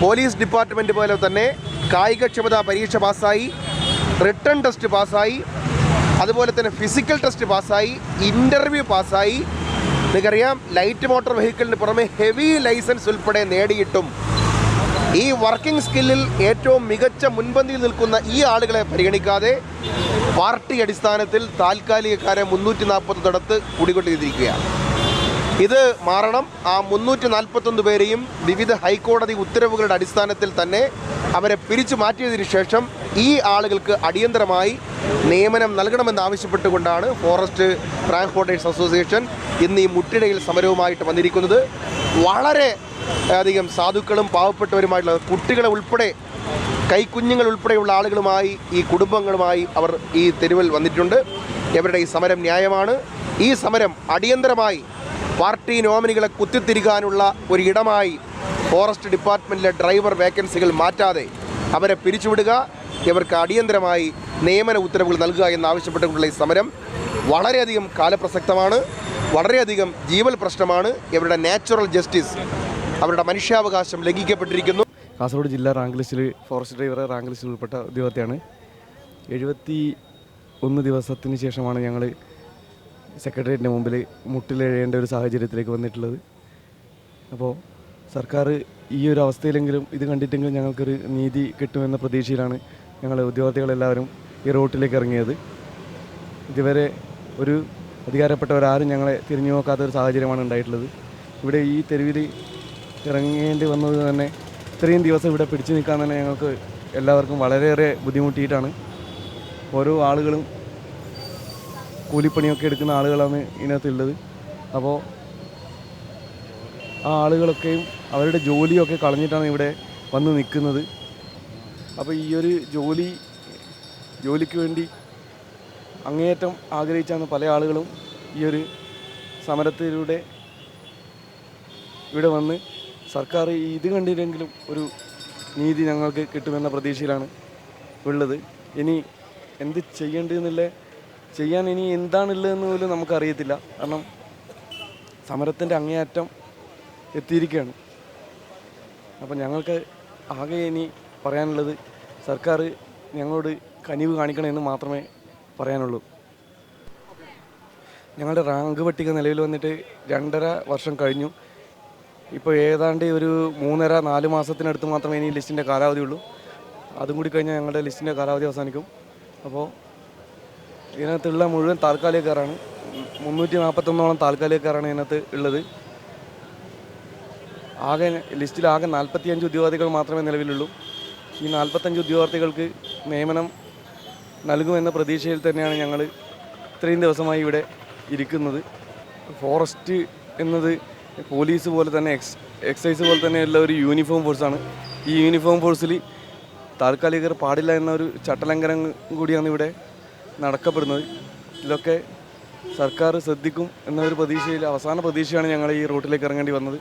Police department പോലെ തന്നെ കായികക്ഷമതാ പരീക്ഷ പാസ്സായി റിട്ടേൺ ടെസ്റ്റ് പാസ്സായി അതുപോലെ തന്നെ ഫിസിക്കൽ ടെസ്റ്റ് പാസ്സായി ഇന്റർവ്യൂ പാസ്സായി. നിങ്ങൾക്കറിയാം ലൈറ്റ് മോട്ടോർ വെഹിക്കിളിന് പുറമെ ഹെവി ലൈസൻസ് ഉൾപ്പെടെ നേടിയിട്ടും ഈ വർക്കിംഗ് സ്കില്ലിൽ ഏറ്റവും മികച്ച മുൻപന്തിയിൽ നിൽക്കുന്ന ഈ ആളുകളെ പരിഗണിക്കാതെ പാർട്ടി അടിസ്ഥാനത്തിൽ താൽക്കാലികക്കാരെ മുന്നൂറ്റി നാൽപ്പത് തടത്ത് ചെയ്തിരിക്കുകയാണ് ഇത് മാറണം. ആ മുന്നൂറ്റി നാൽപ്പത്തൊന്ന് പേരെയും വിവിധ ഹൈക്കോടതി ഉത്തരവുകളുടെ അടിസ്ഥാനത്തിൽ തന്നെ അവരെ പിരിച്ചു മാറ്റിയതിനു ശേഷം ഈ ആളുകൾക്ക് അടിയന്തരമായി നിയമനം നൽകണമെന്നാവശ്യപ്പെട്ടുകൊണ്ടാണ് ഫോറസ്റ്റ് ട്രാൻസ്പോർട്ടേഴ്സ് അസോസിയേഷൻ ഇന്ന് ഈ മുട്ടിടയിൽ സമരവുമായിട്ട് വന്നിരിക്കുന്നത്. വളരെ അധികം സാധുക്കളും പാവപ്പെട്ടവരുമായിട്ടുള്ള കുട്ടികളെ ഉൾപ്പെടെ കൈക്കുഞ്ഞുങ്ങൾ ഉൾപ്പെടെയുള്ള ആളുകളുമായി ഈ കുടുംബങ്ങളുമായി അവർ ഈ തെരുവിൽ വന്നിട്ടുണ്ട്. ഇവരുടെ ഈ സമരം ന്യായമാണ്. ഈ സമരം അടിയന്തരമായി പാർട്ടി നോമിനികളെ കുത്തിത്തിരിക്കാനുള്ള ഒരു ഇടമായി ഫോറസ്റ്റ് ഡിപ്പാർട്ട്മെന്റിലെ ഡ്രൈവർ വേക്കൻസികൾ മാറ്റാതെ അവരെ പിരിച്ചുവിടുക ഇവർക്ക് അടിയന്തരമായി നിയമന ഉത്തരവുകൾ നൽകുക എന്നാവശ്യപ്പെട്ടുകൊണ്ടുള്ള ഈ സമരം വളരെയധികം കാലപ്രസക്തമാണ് വളരെയധികം ജീവൽ പ്രശ്നമാണ്. ഇവരുടെ നാച്ചുറൽ ജസ്റ്റിസ് അവരുടെ മനുഷ്യാവകാശം ലംഘിക്കപ്പെട്ടിരിക്കുന്നു. കാസർഗോഡ് ജില്ലാ റാങ്ക് ലിസ്റ്റിൽ ഫോറസ്റ്റ് ഡ്രൈവറെ റാങ്ക് ലിസ്റ്റിൽ ഉൾപ്പെട്ട ഉദ്യോഗത്തെയാണ് എഴുപത്തി ഒന്ന് ദിവസത്തിന് ശേഷമാണ് ഞങ്ങൾ സെക്രട്ടേറിയറ്റിന്റെ മുമ്പിൽ മുട്ടിലെഴേണ്ട ഒരു സാഹചര്യത്തിലേക്ക് വന്നിട്ടുള്ളത്. അപ്പോൾ സർക്കാർ ഈ ഒരു അവസ്ഥയിലെങ്കിലും ഇത് കണ്ടിട്ടെങ്കിലും ഞങ്ങൾക്കൊരു നീതി കിട്ടുമെന്ന പ്രതീക്ഷയിലാണ് ഞങ്ങൾ ഉദ്യോഗാർത്ഥികളെല്ലാവരും ഈ റോട്ടിലേക്ക് ഇറങ്ങിയത്. ഇതുവരെ ഒരു അധികാരപ്പെട്ടവരാരും ഞങ്ങളെ തിരിഞ്ഞു നോക്കാത്ത ഒരു സാഹചര്യമാണ് ഉണ്ടായിട്ടുള്ളത്. ഇവിടെ ഈ തെരുവിൽ ഇറങ്ങേണ്ടി വന്നത് തന്നെ ഇത്രയും ദിവസം ഇവിടെ പിടിച്ചു നിൽക്കാൻ തന്നെ ഞങ്ങൾക്ക് എല്ലാവർക്കും വളരെയേറെ ബുദ്ധിമുട്ടിയിട്ടാണ്. ഓരോ ആളുകളും കൂലിപ്പണിയൊക്കെ എടുക്കുന്ന ആളുകളാണ് ഇതിനകത്തുള്ളത്. അപ്പോൾ ആ ആളുകളൊക്കെയും അവരുടെ ജോലിയൊക്കെ കളഞ്ഞിട്ടാണ് ഇവിടെ വന്ന് നിൽക്കുന്നത്. അപ്പോൾ ഈ ഒരു ജോലി ജോലിക്ക് വേണ്ടി അങ്ങേയറ്റം ആഗ്രഹിച്ചാണ് പല ആളുകളും ഈ ഒരു സമരത്തിലൂടെ ഇവിടെ വന്ന് സർക്കാർ ഇത് കണ്ടില്ലെങ്കിലും ഒരു നീതി ഞങ്ങൾക്ക് കിട്ടുമെന്ന പ്രതീക്ഷയിലാണ് ഉള്ളത്. ഇനി എന്ത് ചെയ്യേണ്ടതെന്നില്ല ചെയ്യാൻ ഇനി എന്താണുള്ളതെന്ന് പോലും നമുക്കറിയത്തില്ല. കാരണം സമരത്തിന്റെ അങ്ങേയറ്റം എത്തിയിരിക്കുകയാണ്. അപ്പം ഞങ്ങൾക്ക് ആകെ ഇനി പറയാനുള്ളത് സർക്കാർ ഞങ്ങളോട് കനിവ് കാണിക്കണമെന്ന് മാത്രമേ പറയാനുള്ളൂ. ഞങ്ങളുടെ റാങ്ക് പട്ടിക നിലവിൽ വന്നിട്ട് രണ്ടര വർഷം കഴിഞ്ഞു. ഇപ്പോൾ ഏതാണ്ട് ഒരു മൂന്നര നാല് മാസത്തിനടുത്ത് മാത്രമേ ഇനി ലിസ്റ്റിന്റെ കാലാവധിയുള്ളൂ അതും കൂടി കഴിഞ്ഞാൽ ഞങ്ങളുടെ ലിസ്റ്റിന്റെ കാലാവധി അവസാനിക്കും. അപ്പോൾ ഇതിനകത്തുള്ള മുഴുവൻ താൽക്കാലികക്കാരാണ്. മുന്നൂറ്റി നാൽപ്പത്തൊന്നോളം താൽക്കാലികക്കാരാണ് ഇതിനകത്ത് ഉള്ളത്. ആകെ ലിസ്റ്റിൽ ആകെ നാൽപ്പത്തിയഞ്ച് ഉദ്യോഗാർത്ഥികൾ മാത്രമേ നിലവിലുള്ളൂ. ഈ നാൽപ്പത്തഞ്ച് ഉദ്യോഗാർത്ഥികൾക്ക് നിയമനം നൽകുമെന്ന പ്രതീക്ഷയിൽ തന്നെയാണ് ഞങ്ങൾ ഇത്രയും ദിവസമായി ഇവിടെ ഇരിക്കുന്നത്. ഫോറസ്റ്റ് എന്നത് പോലീസ് പോലെ തന്നെ എക്സ് എക്സൈസ് പോലെ തന്നെയുള്ള ഒരു യൂണിഫോം ഫോഴ്സാണ്. ഈ യൂണിഫോം ഫോഴ്സിൽ താൽക്കാലികർ പാടില്ല എന്ന ഒരു ചട്ടലംഘനം കൂടിയാണ് ഇവിടെ നടക്കപ്പെടുന്നത്. ഇതിലൊക്കെ സർക്കാർ ശ്രദ്ധിക്കും എന്നൊരു പ്രതീക്ഷയിൽ അവസാന പ്രതീക്ഷയാണ് ഞങ്ങൾ ഈ റൂട്ടിലേക്ക് ഇറങ്ങേണ്ടി വന്നത്.